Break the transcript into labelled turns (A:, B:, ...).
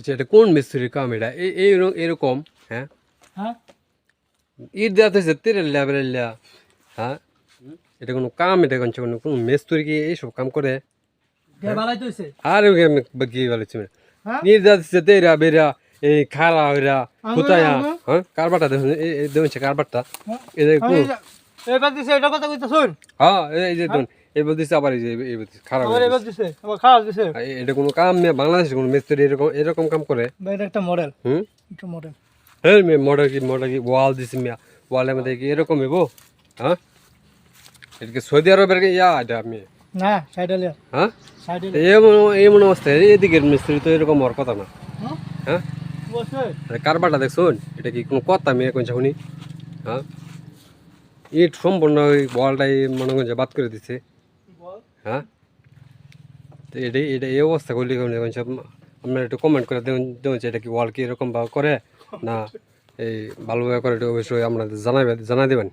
A: আচ্ছা এটা কোন মিস্ত্রির কাম এটা? এই এরকম হ্যাঁ?
B: হ্যাঁ।
A: ইট দেওয়া হয়েছে তেরেল্লা বেরেল্লা হ্যাঁ? এটা কোনো কাম এটা কোন কোনো মিস্ত্রি কি এইসব কাম করে?
B: তৈছে
A: আর কি বলেছি
B: হ্যাঁ?
A: নির দেওয়া হয়েছে তেরা বেরা এই খারা হইরা কোথায়? হ্যাঁ? কারবারটা দেখুন এই এই দেখুন কারবারটা।
B: হ্যাঁ। দিছে এটা কথা কইতা শুন।
A: হ্যাঁ এই যে দেখুন এই বলতেছে আবার এই যে বলতেছে খারাপ
B: আমার এবার দিছে আমার খারাপ দিছে।
A: এটা কোনো কাম বাংলাদেশে কোনো মিস্ত্রি এরকম এরকম কাম করে।
B: ভাই এটা একটা মডেল
A: হুম?
B: একটা মডেল
A: হ্যাঁ মডেল কি মডেল কি? ওয়াল দিছি মিয়া। ওয়ালের মধ্যে কি এরকম হইব? হ্যাঁ? এটা কি সৌদি আরবের কি? ইয়া এটা আমি।
B: না
A: হ্যাঁ?
B: সাইডালিয়া
A: এমন এমন অবস্থায় এদিকের মিস্ত্রি তো এরকম হওয়ার কথা না।
B: হ্যাঁ?
A: হ্যাঁ?
B: বসে।
A: আরে কারবারটা দেখছুন? এটা কি কোনো কথা মেয়ে কোন শুনি হ্যাঁ? ইট সম্পূর্ণ ওই ওয়ালটাই মনে করছে বাদ করে দিচ্ছে হ্যাঁ? তো এটা এটা এই অবস্থা করলে কোন সব আপনারা একটু কমেন্ট করে দেবেন এটা কি ওয়াল কি এরকমভাবে করে না? এই ভালোভাবে করে এটা অবশ্যই আপনাদের জানাবে জানাই দেবেন।